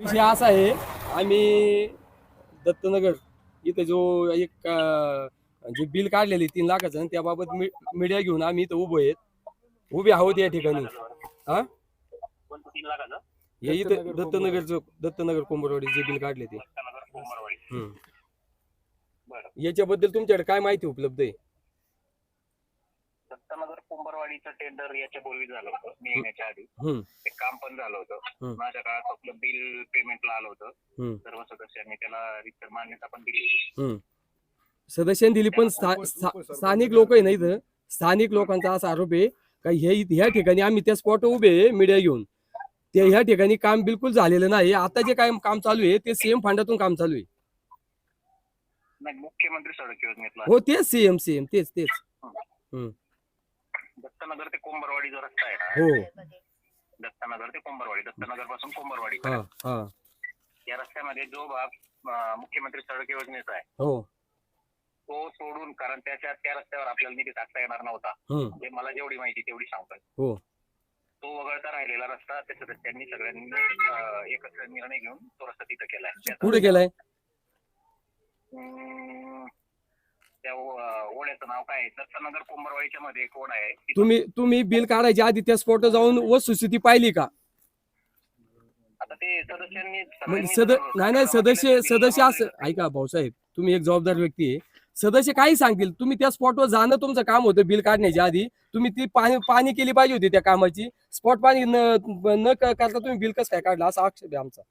विषय असा आहे आम्ही दत्तनगर इथं जो एक अं, जे बिल काढलेले तीन लाखाचं त्याबाबत मी- मीडिया घेऊन आम्ही इथं उभे आहेत. उभे आहोत या ठिकाणी. हा? कोणतं तीन लाखाचं? हे इथं दत्तनगरचं दत्तनगर कोंबरवाडी. जे बिल काढले ते. दत्तनगर कोंबरवाडी. हम्म. बरं. याच्याबद्दल तुमच्याकडे काय माहिती उपलब्ध आहे? दत्तनगर कोंबरवाडीचं टेंडर याच्या पूर्वी झालं होतं मी येण्याच्या आधी. हम्म, ते झालं होतं. माझ्या काळात आपलं बिल पेमेंटला आलं होतं. सर्व सदस्यांनी त्याला रितर मान्यता पण दिली. सदस्यांनी दिली पण स्था- स्था- स्थानिक लोक आहे ना इथं? स्थानिक लोकांचा असा आरोप आहे का हे ह्या ठिकाणी आम्ही त्या स्पॉटवर उभे आहे मीडिया घेऊन. ते ह्या ठिकाणी काम बिलकुल झालेलं नाही. आता जे काय काम चालू आहे ते सीएम फंडातून काम चालू आहे. नाही मुख्यमंत्री सडक योजनेतला. हो तेच सीएम सीएम तेच तेच. दत्तनगर ते कोंबरवाडी जो रस्ता आहे. हो. दत्तनगर ते कोंबरवाडी दत्तनगरपासून कोंबरवाडी हा. हा या रस्त्यामध्ये जो भाग अं, मुख्यमंत्री सडक योजनेचा आहे हो. तो सोडून कारण त्याच्या त्या रस्त्यावर आपल्याला निधी टाकता येणार नव्हता. हम्म, म्हणजे मला जेवढी माहिती तेवढी सांगतोय. हो. तो वगळता राहिलेला रस्ता त्या सदस्यांनी सगळ्यांनी अं, एकत्र निर्णय घेऊन तो रस्ता तिथं केलाय. कुठे गेलाय अं, त्या ओढ्याचं नाव काय दत्तनगर कोंबरवाडीच्या मध्ये कोण आहे. तिथं- तुम्ही तुम्ही बिल काढायच्या आधी त्या स्पॉटवर जाऊन वस्तुस्थिती पाहिली का? आता ते सदस्यांनी म्हणजे सगळ्यांनी सद जर- नाही नाही सदस्य सदस्य असं ऐका भाऊसाहेब तुम्ही एक जबाबदार व्यक्ती आहे. सदस्य काही सांगतील तुम्ही त्या स्पॉटवर जाणं तुमचं काम होतं बिल काढण्याच्या आधी. तुम्ही ती पाणी पाणी केली पाहिजे होती त्या कामाची. स्पॉट पाणी न न क- करता तुम्ही बिल कसं काय काढलं? असा आक्षेप आहे आमचा.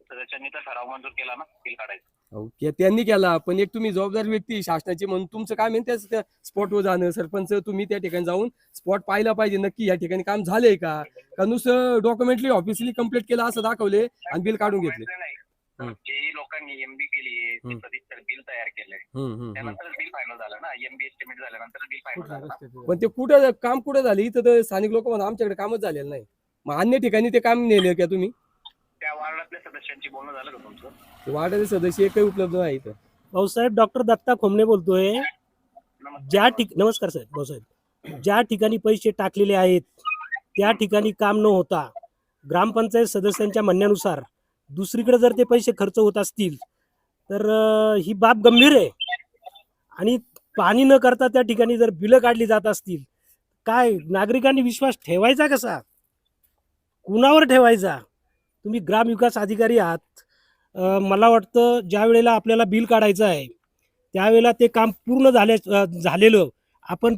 सदस्यांनी तर ठराव मंजूर केला ना बिल काढायचं. ते त्यांनी केला. पण एक तुम्ही जबाबदार व्यक्ती शासनाची म्हणून तुमचं काम आहे ना त्याच त्या स्पॉटवर जाणं. सरपंच तुम्ही त्या ठिकाणी जाऊन स्पॉट पाहिला पाहिजे. नक्की या ठिकाणी काम झालंय का? का नुसतं डॉक्युमेंटली ऑफिसली कंप्लीट केलं असं दाखवले आणि बिल काढून घेतले? हम्म. जे लोकांनी एमबी केली हम्म. बिल तयार केलंय. हम्म, हम्म, हम्म. त्यानंतर बिल फायनल झालं ना. एमबी एस्टिमेट झाल्यानंतर बिल फायनल झालं ना. पण ते कुठं काम कुठं झालं? इथं तर स्थानिक लोक म्हणा आमच्याकडे कामच झालेलं नाही. मग अन्य ठिकाणी ते काम नेले का तुम्ही? त्या वार्डातल्या सदस्यांची बोलणं झालं का तुमचं? वार्डाचे सदस्य एकही उपलब्ध नाही इथं. भाऊसाहेब डॉक्टर दत्ता खोमणे बोलतोय. नमस्कार. ज्या ठिक नमस्कार साहेब भाऊसाहेब. ज्या ठिकाणी पैसे टाकलेले आहेत त्या ठिकाणी काम न होता ग्रामपंचायत सदस्यांच्या म्हणण्यानुसार दुसरीकडे जर ते पैसे खर्च होत असतील तर अं, ही बाब गंभीर आहे. आणि पाणी न करता त्या ठिकाणी जर बिलं काढली जात असतील काय नागरिकांनी विश्वास ठेवायचा कसा? कुणावर ठेवायचा? तुम्ही ग्रामविकास अधिकारी आहात. मला वाटतं ज्या वेळेला आपल्याला बिल काढायचं आहे त्यावेळेला ते काम पूर्ण झाले अं, झालेलं आपण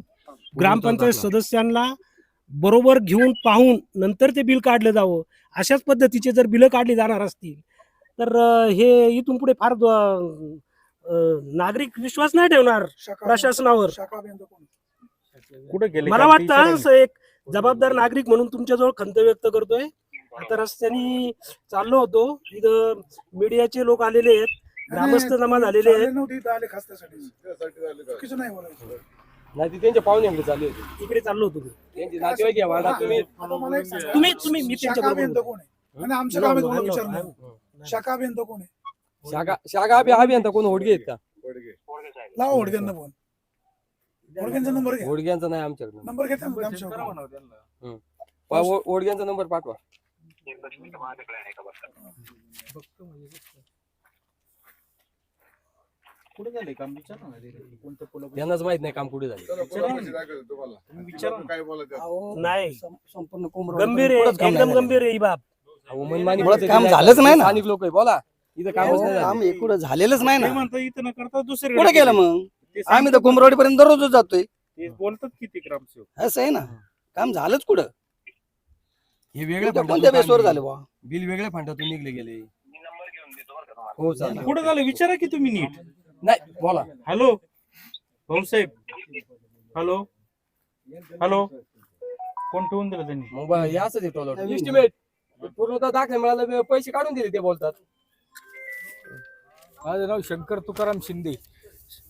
ग्रामपंचायत सदस्यांना बरोबर घेऊन पाहून नंतर ते बिल काढलं जावं. अशाच पद्धतीचे जर बिलं काढली जाणार असतील तर हे इथून पुढे फार नागरिक विश्वास नाही ठेवणार प्रशासनावर. कुठे गेले? मला वाटतं एक जबाबदार नागरिक म्हणून तुमच्याजवळ खंत व्यक्त करतोय. आता रस्त्याने चाललो होतो. इथं मीडियाचे लोक आलेले आहेत. ग्रामस्थ जमा झालेले आहेत. नाही ते त्यांच्या पाहुण्याकडे चालू होते. इकडे चाललो होतो मी. त्यांचे नातेवाईक या वार्डात तुम्ही तुम्ही तुम्ही मी शाखा त्यांच्याबरोबर. कोण आहे? आणि आमच्या गावात कोण विचारणार हॅलो. शाखा अभियंता कोण आहे? शाखा शाखा अभि अभियंता कोण? होडगे आहेत का. लावा होडक्यांना फोन. होडक्यांचा नंबर घ्या. होडग्यांचा नाही आमच्याकडे. नंबर घेता ना ग्रामसेवक पा- हो- होडग्यांचा नंबर पाठवा. कुठे झाले काम? विचार ना. कोणतं पुलं त्यांनाच माहीत नाही काम कुठे झाले नाही. संपूर्ण गंभीर आहे. काम एकदम. गंभीर आहे ही बाब. अहो, मनमानी मुळात काम. झालंच नाही ना. स्थानिक लोक आहे बोला. इथं कामच नाही काम झालं. एकूण झालेलंच नाही ते ना म्हणतात इथं न करता दुसरीकडे कुठे गेलं. मग? ते आम्ही तर कुमरवाडी पर्यंत दररोजच जातोय. ते बोलतात किती ग्रामसेवक? असं आहे ना. काम झालंच कुठं? हे वेगळ्या कोणत्या फंडातून बेसवर झालं. बा? बिल वेगळ्या फंडातून निघले गेले. मी नंबर घेऊन देतो बरं का तुम्हाला. हो चालेल. कुठं झालं विचारा की तुम्ही नीट. नाही बोला. Hello Bhausaheb hello hello. कोण ठेवून दिलं त्यांनी? मग बा- हे असंच आहे एस्टिमेट पूर्णतः दाखले मिळाले पैसे काढून दिले ते बोलतात. माझं नाव शंकर तुकाराम शिंदे.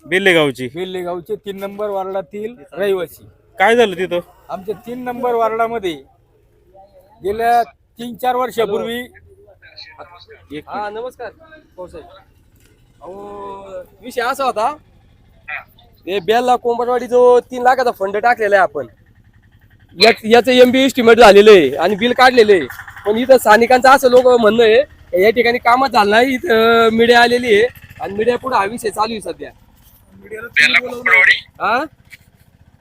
बेल्ले गावची वेल्हे गावचे तीन नंबर वार्डातील रहिवासी. काय झालं तिथं? आमच्या तीन नंबर वार्डामध्ये गेल्या तीन चार वर्षापूर्वी. एक हा नमस्कार भाऊसाहेब. अहो विषय असा होता ते बेलला कोंबडवाडी जो तीन लाखाचा फंड टाकलेला आहे आपण. याच- याचं एमबी एस्टिमेट झालेलं आहे आणि बिल काढलेलं आहे. पण इथं स्थानिकांचं असं लोक म्हणणं आहे का या ठिकाणी कामच झालं नाही इथं मीडिया आलेली आहे. आणि मीडिया पुढे हा विषय चालू आहे सध्या. मीडियाला. कोंबडवाडी. हा?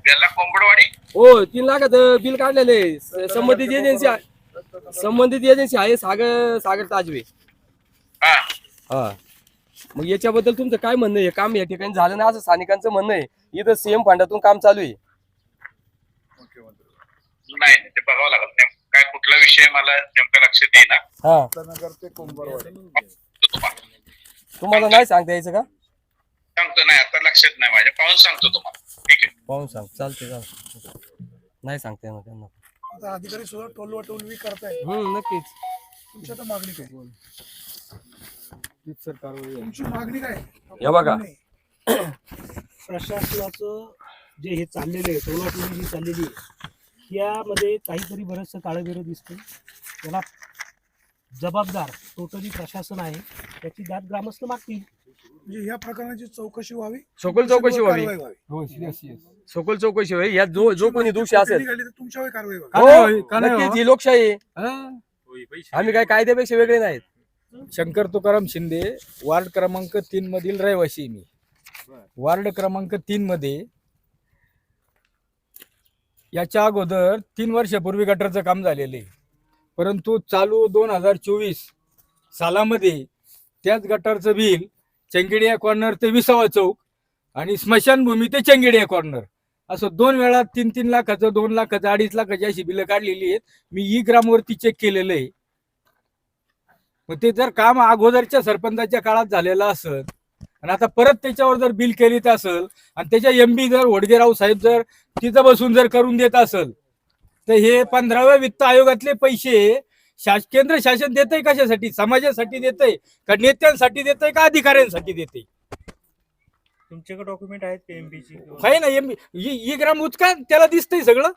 कोंबडवाडी? हो तीन लाखाचं बिल काढलेलं. संबंधित एजन्सी आहे- संबंधित एजन्सी आहे सागर सागर ताजवे. हा. हा. मग याच्याबद्दल तुमचं काय म्हणणं आहे? काम या ठिकाणी झालं ना असं स्थानिकांचं म्हणणं आहे. इथं सीएम फंडातून काम चालू आहे. नाही ते बघावं लागेल. नेमकं काय कुठला विषय मला नेमकं लक्षात येईना. हा. नगर ते कोंबरवाडी. तो तुम्हाला नाही सांगता यायचं का? सांगतो नाही आता लक्षात नाही. माझ्या पाहून सांगतो तुम्हाला. पाहून सांग. चालते चालते नाही सांगता येणार त्यांना. आता अधिकारी सुद्धा टोलवा टोलवी करताय हम्म नक्कीच. तुमची आता मागणी काय? तुमची मागणी काय? हे बघा. प्रशासनाचं जे हे चाललेलं आहे टोलाटोली जी चाललेली आहे यामध्ये काहीतरी बरंचसं काळं दिसतं त्याला जबाबदार टोटली प्रशासन आहे. त्याची दाद ग्रामस्थ मागतील. म्हणजे या प्रकरणाची चौकशी व्हावी. सखोल चौकशी व्हावी. कारवाई व्हावी. सखोल चौकशी व्हावी. यात जो जो कोणी दोषी असेल. निघाली तर तुमच्यावर कारवाई व्हावी. हो नक्कीच ही लोकशाही आहे. आम्ही काय कायद्यापेक्षा वेगळे नाहीत. शंकर तुकाराम शिंदे वार्ड क्रमांक तीन मधील रहिवासी आहे मी. वार्ड क्रमांक तीन मध्ये याच्या अगोदर तीन वर्षापूर्वी गटरचं काम झालेलं आहे. परंतु चालू दोन हजार चोवीस सालामध्ये त्याच गटरचं बिल चेंगिडिया कॉर्नर ते विसावा चौक आणि स्मशानभूमी ते चेंगिडिया कॉर्नर असं दोन वेळा तीन तीन लाखाचं दोन लाखाचं अडीच लाखाची अशी बिलं काढलेली आहेत. मी ई ग्रामवरती चेक केलेलं आहे. मग ते जर काम अगोदरच्या सरपंचाच्या काळात झालेलं असेल आणि आता परत त्याच्यावर जर बिल केलीत असेल आणि त्याच्या एम बी जर वडगेराव साहेब जर तिथं बसून जर करून देत असेल तर हे पंधराव्या वित्त आयोगातले पैसे शास केंद्र शासन देतंय कशासाठी? समाजासाठी देतंय? का नेत्यांसाठी देतंय का अधिकाऱ्यांसाठी देतंय? तुमच्याकडे डॉक्युमेंट आहेत का एमपीची आहे ना एम ई ग्राम उचका त्याला दिसतंय सगळं.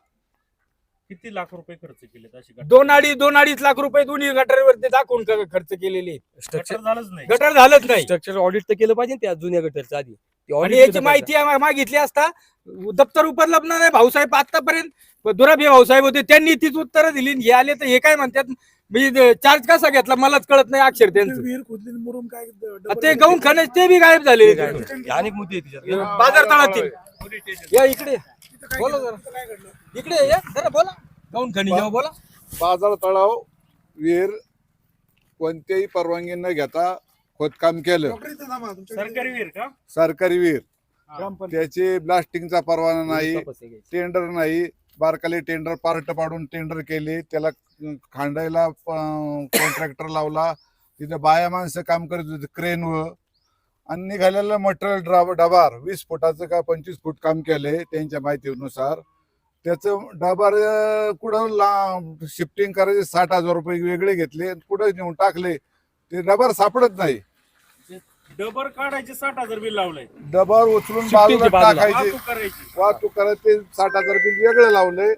किती लाख रुपये खर्च केलेत अशी गटार? दोन अडीच दोन अडीच लाख रुपये दोन्ही गटारवरती दाखवून क- खर्च केलेले आहेत. स्ट्रक्चर गटार झालंच नाही. गटार झालंच नाही. स्ट्रक्चर ऑडिट तर केलं पाहिजे ना त्या जुन्या गटरच्या आधी. आणि याची माहिती आम्हाला मागितली असता दप्तर उपलब्ध नाही भाऊसाहेब आतापर्यंत दुराभे भाऊसाहेब होते त्यांनी तीच उत्तरं दिली हे आले तर हे काय म्हणतात? मी चार्ज कसा घेतला? मलाच कळत नाही अक्षर त्यांचं. ते गहू खणज ते बी गायब झाले. अनेक मुद्दे. बाजार तळातील या इकडे बोला? जरा. तिथं काय घडलं? इकडे या. जरा बोला. गहून खणी जेव्हा बोला. बाजार तळाव विहीर कोणत्याही परवानगी न घेता खोदकाम केलं. सरकारी वीर का? सरकारी विहीर त्याची ब्लास्टिंगचा परवाना नाही. टेंडर नाही. बारकाले टेंडर पार्ट पाडून टेंडर केले. त्याला खांडायला कॉन्ट्रॅक्टर लावला. तिथे बाया माणसं काम करत होते क्रेनवर आणि निघालेलं मटेरियल ड्राब डबार वीस फुटाचं का पंचवीस फूट काम केलंय त्यांच्या माहितीनुसार. त्याचं डबार कुठं ला शिफ्टिंग करायचे साठ हजार रुपये वेगळे घेतले कुठं नेऊन टाकले. ते डबार सापडत नाही. डबर काढायचे साठ हजार बिल लावलंय. डबार उचलून बाजूला बाजूला. टाकायचे. वाहतूक करायची. वाहतूक करायचं ते साठ हजार बिल वेगळं लावलंय.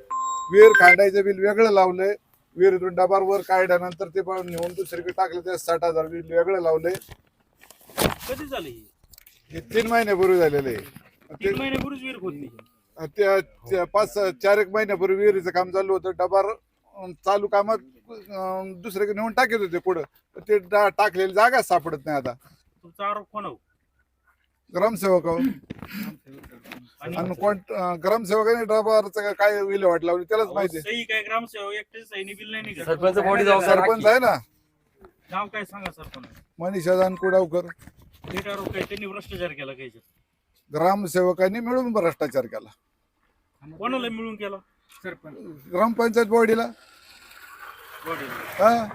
विहीर खांडायचं बिल वेगळं लावलंय. विहिरीतून डबार वर काढल्यानंतर ते पण नेऊन दुसरीकडे टाकलं ते साठ हजार बिल वेगळं लावलंय. कधी झालं ही? तीन महिन्यापूर्वी झालेलं. आहे तीन महिन्यापूर्वीच वीर खोदली. ते त्या- त्या पाच चार एक महिन्यापूर्वी विहिरीचं काम चालू होतं. डबार चालू कामात अं, दुसरीकडे नेऊन टाकत होते पुढं. तर ते टाकलेली जागा सापडत नाही आता. तुमचा आरोप कोणावर ग्रामसेवक आहो. आणि आणि कोण ग्रामसेवकाने डबारचं काय विल्हेवाट लावली त्यालाच माहिती आहे. सही काय ग्रामसेवक एकटे सहीने बिल नाही निघत. सरपंच बॉडी जबाबदार सरपंच आहे ना. नाव काय सांगा सरपंच मनीषा कुडावकर थेट आरोप काय त्यांनी भ्रष्टाचार केला काही ग्रामसेवकांनी मिळून भ्रष्टाचार केला. कोणाला मिळून केला? ग्रामपंचायत बॉडीला. हा.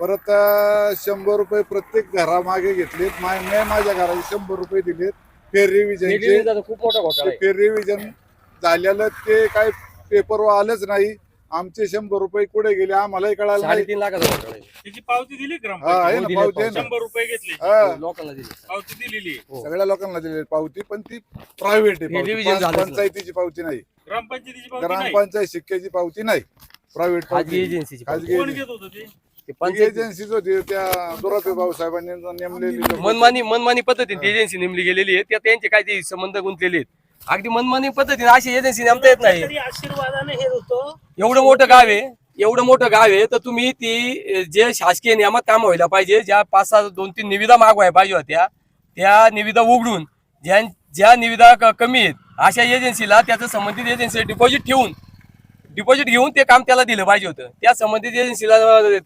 परत अं, शंभर रुपये प्रत्येक घरामागे घेतलेत. मा- मी माझ्या घराचे शंभर रुपये दिलेत. फेर रिव्हिजनचे Negligence चा खूप मोठा घोटाळा आहे. फेर रिव्हिजन झालेलं ते काय पेपरवर आलंच नाही. आमचे शंभर रुपये कुठे गेले? आम्हालाही कळालं नाही. साडेतीन लाखाचा घोटाळा आहे. त्याची पावती दिली हा ग्रामपंचायत? आहे ना पावती आहे ना. शंभर रुपये घेतले. हा. लोकांना दिली. पावती दिलेली. हो. सगळ्या लोकांना दिली पावती पण ती प्रायव्हेट आहे झालंच. नाही. पंचायतीची पावती नाही. ग्रामपंचायतीची पावती नाही. ग्रामपंचायत शिक्क्याची पावती नाही. प्रायव्हेट खाजगी पावती एजन्सीची खाजगी कोण घेत होतं ते? ते पंचायत एजन्सीच होती. त्या दुरापे भाऊसाहेबांनी नेमलेली. मनमानी मनमानी पद्धतीने ती एजन्सी नेमली गेलेली आहे. त्या त्यांचे काय ते संबंध गुंतलेले आहेत. अगदी मनमानी पद्धतीने अशी एजन्सी नेमता येत नाही. तरी आशीर्वादाने हे होतं. एवढं मोठं गाव आहे. एवढं मोठं गाव आहे. तर तुम्ही ती जे शासकीय नियमात काम व्हायला पाहिजे ज्या पाच सहा दोन तीन निविदा मागवायला पाहिजे होत्या त्या निविदा उघडून ज्या ज्या निविदा क- कमी आहेत अशा एजन्सीला त्याचं संबंधित एजन्सी डिपॉझिट ठेवून डिपॉझिट घेऊन ते काम त्याला दिलं पाहिजे होतं. त्या संबंधित एजन्सीला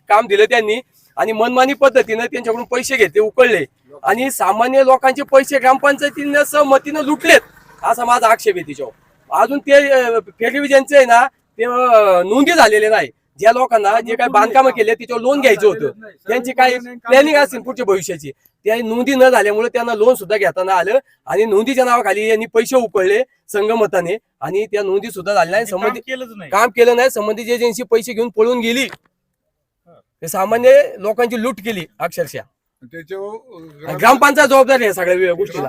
काम दिलं त्यांनी आणि मनमानी पद्धतीनं त्यांच्याकडून पैसे घेतले उकळले. आणि सामान्य लोकांचे पैसे ग्रामपंचायतीनं सहमतीनं लुटलेत असा माझा आक्षेप आहे तिच्यावर. अजून ते फेडरी आहे ना ते नोंदी झालेले नाही. ज्या लोकांना जे काही बांधकामं केले त्याच्यावर लोन घ्यायचं होतं. त्यांची काही प्लॅनिंग असेल पुढच्या भविष्याची. त्या नोंदी न झाल्यामुळे त्यांना लोन सुद्धा घेताना आलं आणि नोंदीच्या नावाखाली यांनी पैसे उकळले संगमताने आणि त्या नोंदी सुद्धा झाल्या नाही. संबंधित काम केलं नाही. संबंधित एजन्सी पैसे घेऊन पळून गेली सामान्य लोकांची लूट केली अक्षरशः. त्याच्यावर ग्रामपंचायत जबाबदारी आहे सगळ्या गोष्टीला.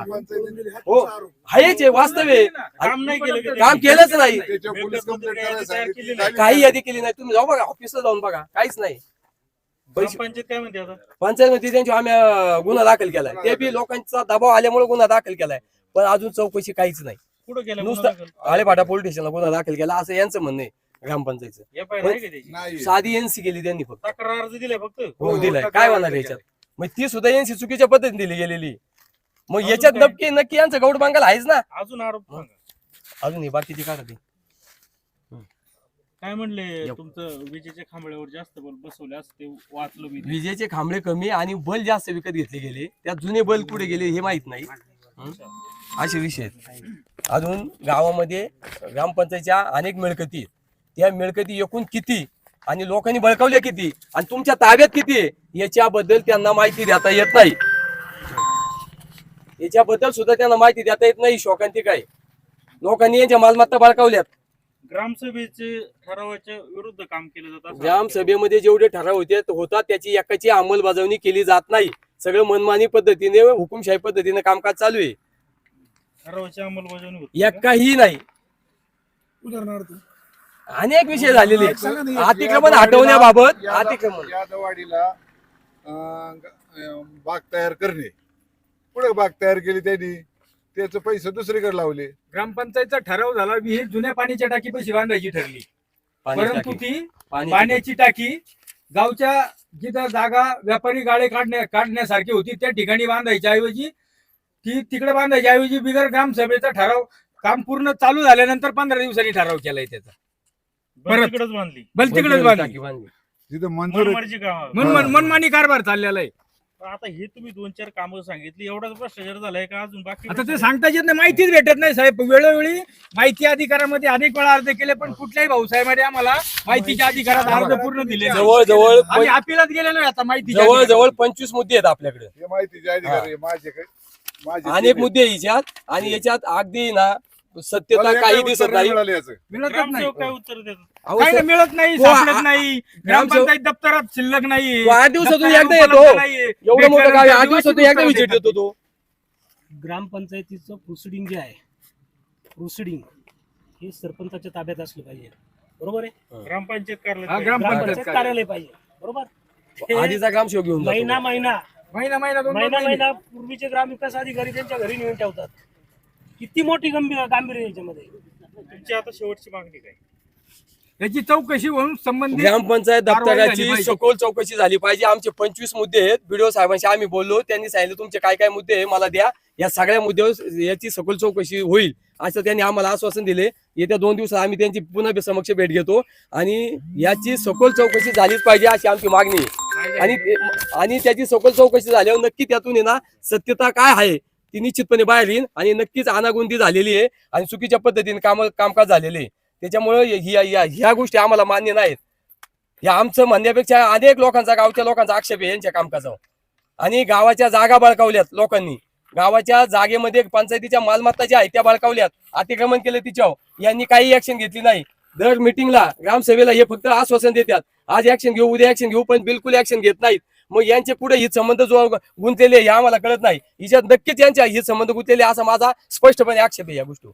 हो आहेच आहे वास्तव आहे. काम नाही केलं का काम त्यांनी? केलंच नाही. त्याच्यावर पोलीस कंप्लेंट करायला सांगितली. काही यादी केली नाही. तुम्ही जाऊ बघा ऑफिसला जाऊन बघा. काहीच नाही. पैसे ग्रामपंचायत काय म्हणते आता? पंचायत मध्ये त्यांची आम्ही अं, गुन्हा दाखल केलाय. ते बी लोकांचा दबाव आल्यामुळे गुन्हा दाखल केलाय. पण अजून चौकशी काहीच नाही. कुठं गेला नुसतं आळेपाटा पोलीस स्टेशनला गुन्हा दाखल केला असं यांचं म्हणणं आहे ग्रामपंचायतचं. एफ आय आहे का त्याची? नाही. साधी एनसी केली त्यांनी फक्त. तक्रार अर्ज दिलाय फक्त? हो दिलाय. काय होणार याच्यात? मग ती सुद्धा एनसी चुकीच्या पद्धतीने दिली गेलेली. मग याच्यात काय? नक्की नक्की यांचं गौड बांगाल आहेच ना. अजून आरोप सांगा. अजून ही बाकीची काढा ती. काय म्हणले. तुमचं विजेच्या खांबळ्यावर जास्त बल बसवले असं ते वाचलो मी. विजेचे खांबळे कमी आणि बल जास्त विकत घेतले गेले. त्यात जुने बल कुठे गेले हे माहीत नाही. हं? असे विषय आहेत. अजून गावामध्ये ग्रामपंचायतच्या अनेक मिळकती आहेत. त्या मिळकती एकूण किती? आणि लोकांनी बळकावल्या किती? आणि तुमच्या ताब्यात किती आहे? याच्याबद्दल त्यांना माहिती देता येत नाही. याच्याबद्दल सुद्धा त्यांना माहिती देता येत नाही शोकांती काय? लोकांनी यांच्या मालमत्ता बळकावल्यात. ग्रामसभेचे ठरावाच्या विरुद्ध काम केलं जातं असं ग्रामसभेमध्ये जेवढे ठराव होते होतात त्याची एकाची अंमलबजावणी केली जात नाही. सगळं मनमानी पद्धतीने हुकुमशाही पद्धतीने कामकाज चालू आहे. ठरावाची अंमलबजावणी होती? एकाही नाही. उदाहरणार्थ. अनेक विषय झालेले आहेत. सांगा ना, अतिक्रमण हटवण्याबाबत अतिक्रमण. या दवाडीला अं, ग- अं, बाग तयार करणे. पुढे बाग तयार केली त्यांनी. त्याचे पैसे दुसरीकडे लावले. ग्रामपंचायतचा ठराव झाला विहीर जुन्या पाण्याच्या टाकी पैसे बांधायची ठरली. परंतु टाकी. ती पाण्याची पाण्याची टाकी गावच्या जिथं जागा व्यापारी गाळे काढण्या काढण्यासारखी होती त्या ठिकाणी बांधायच्या ऐवजी ती तिकडे बांधायच्या ऐवजी बिगर ग्रामसभेचा ठराव काम पूर्ण चालू झाल्यानंतर पंधरा दिवसांनी ठराव केलाय त्याचा. परत. तिकडंच बांधली. बल तिकडेच बांधली. बांधली. तिथे मंजूर मनमाडीची कामं. मन मन- मनमानी कारभार चाललेला आहे आता हे तुम्ही दोन चार कामं सांगितली एवढाच भ्रष्टाचार झालाय का अजून बाकी आता ते सांगता येत नाही माहितीच भेटत नाही साहेब. वेळोवेळी माहिती अधिकारामध्ये अनेक वेळा अर्ज केले पण कुठल्याही भाऊसाहेबांनी आम्हाला माहितीच्या अधिकारात अर्ज पूर्ण दिले नाही. जवळ जवळ आम्ही अपिलात गेलेलो आहे आता माहिती जवळ जवळ पंचवीस मुद्दे आहेत आपल्याकडे. हे माहितीचे अधिकारी माझे माझे अनेक मुद्दे आहे याच्यात. आणि याच्यात अगदी ना सत्यता काही दिसत नाही मिळाले याचं? मिळतच नाही. ग्रामसेवक काय उत्तर देतात? अहो, काही सर, नाही, मिळत नाही हो, सापडत आ- नाही ग्रामपंचायत दप्तरात शिल्लक नाही. तो आठ दिवसातून दप्तरात एकदा उपलब्ध येतो. नाहीये. एवढं मोठं गाव आहे, आठ दिवसातून दिवाळीची एकदा विजिट देतो तो. ग्रामपंचायतीचं प्रोसिडिंग जे आहे प्रोसिडिंग हे सरपंचाच्या ताब्यात असलं पाहिजे. बरोबर आहे? ग्रामपंचायत हा, कार्यालय ग्रामपंचायत ग्रामपंचायत कार्यालय. पाहिजे. बरोबर? आधीचा ग्रामसेवक घेऊन जातो. महिना महिना. महिना महिना दोन दोन महिना महिने. महिना पूर्वीचे ग्रामविकास अधिकारी त्यांच्या घरी नेऊन ठेवतात. किती मोठी गंभीर गांभीर्य आहे याच्यामध्ये? तुमची आता शेवटची मागणी काय? याची चौकशी होऊन संबंधित ग्रामपंचायत कारवाई झाली दप्तराची पाहिजे. सखोल चौकशी झाली पाहिजे. आमचे पंचवीस मुद्दे आहेत. बीडीओ साहेबांशी आम्ही बोललो. त्यांनी सांगितलं तुमचे काय काय मुद्दे आहे मला द्या. या सगळ्या मुद्द्यावर याची सखोल चौकशी होईल. असं त्यांनी आम्हाला आश्वासन दिले. येत्या दोन दिवसात आम्ही त्यांची पुन्हा समक्ष भेट घेतो. आणि याची सखोल चौकशी झालीच पाहिजे अशी आमची मागणी आहे. आणि ते- आणि त्याची सखोल चौकशी झाल्यावर नक्की त्यातून आहे ना सत्यता काय आहे? ती निश्चितपणे बाहेर येईल आणि नक्कीच अनागुंदी झालेली आहे आणि चुकीच्या पद्धतीने काम कामकाज झालेले आहे. त्याच्यामुळे या- ह्या गोष्टी आम्हाला मान्य नाहीत. या आमचं म्हणण्यापेक्षा अनेक लोकांचा गावच्या लोकांचा आक्षेप आहे यांच्या कामकाजावर. आणि गावाच्या जागा बळकावल्यात लोकांनी. गावाच्या जागेमध्ये पंचायतीच्या मालमत्ता ज्या आहेत त्या बळकावल्यात. अतिक्रमण केलं तिच्यावर. यांनी काही ऍक्शन घेतली नाही. दर मिटिंगला ग्रामसभेला हे फक्त आश्वासन देतात. आज ऍक्शन घेऊ उद्या ऍक्शन घेऊ पण बिलकुल ऍक्शन घेत नाहीत. मग यांचे पुढे हित संबंध जो गुंतलेले हे आम्हाला कळत नाही. हिच्यात नक्कीच यांच्या हित संबंध गुंतलेले असा माझा स्पष्टपणे आक्षेप आहे या गोष्टी